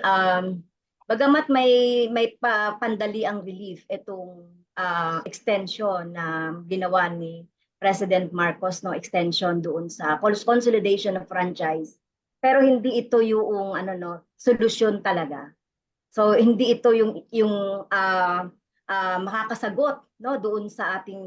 um, bagamat may may pa, pandali ang relief itong ah, extension na ginawa ni President Marcos no extension doon sa cons- consolidation of franchise. Pero hindi ito yung ano no solusyon talaga. So hindi ito yung yung ah, ah, makakasagot no doon sa ating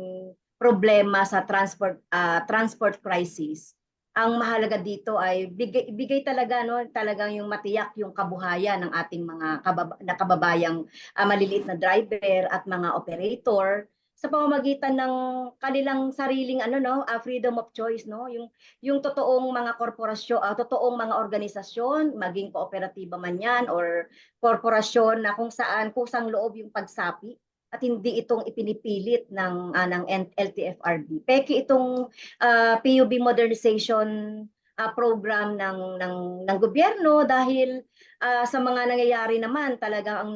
problema sa transport ah, transport crisis ang mahalaga dito ay bigay, bigay talaga no talagang yung matiyak yung kabuhayan ng ating mga kababa, na kababayang ah, maliliit na driver at mga operator sa pamamagitan ng kanilang sariling ano no ah, freedom of choice no yung yung totoong mga korporasyon ah, totoong mga organisasyon maging kooperatiba man yan or korporasyon na kung saan kusang loob yung pagsapi at hindi itong ipinipilit ng ah, ng LTFRB. Peki itong uh, PUB modernization uh, program ng ng ng gobyerno dahil uh, sa mga nangyayari naman talagang ang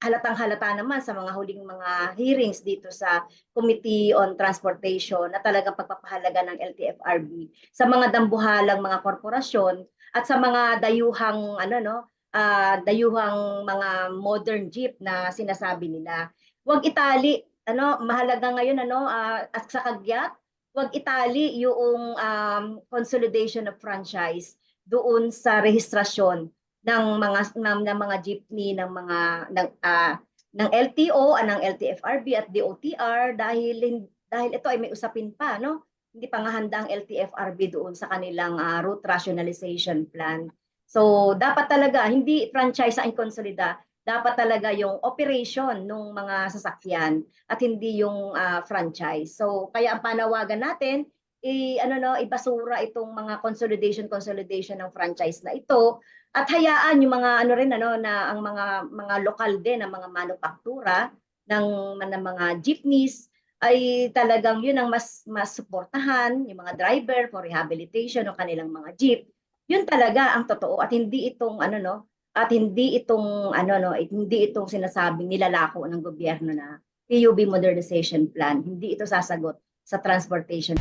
halatang halata naman sa mga huling mga hearings dito sa Committee on Transportation na talagang pagpapahalaga ng LTFRB sa mga dambuhalang mga korporasyon at sa mga dayuhang ano no uh, dayuhang mga modern jeep na sinasabi nila wag itali ano mahalaga ngayon ano ah, at sa kagyat wag itali yung um, consolidation of franchise doon sa rehistrasyon ng mga ng, ng mga jeepney ng mga ng ah, ng LTO ah, ng LTFRB at DOTR dahil dahil ito ay may usapin pa no? Hindi pa nga handa ang LTFRB doon sa kanilang ah, route rationalization plan. So dapat talaga hindi franchise ang konsolida dapat talaga yung operation ng mga sasakyan at hindi yung ah, franchise. So kaya ang panawagan natin i ano no ibasura itong mga consolidation consolidation ng franchise na ito at hayaan yung mga ano rin ano na ang mga mga lokal din ng mga manufaktura ng, ng mga jeepneys ay talagang yun ang mas mas suportahan yung mga driver for rehabilitation ng kanilang mga jeep. Yun talaga ang totoo at hindi itong ano no at hindi itong ano no hindi itong sinasabing nilalako ng gobyerno na PUB modernization plan. Hindi ito sasagot sa transportation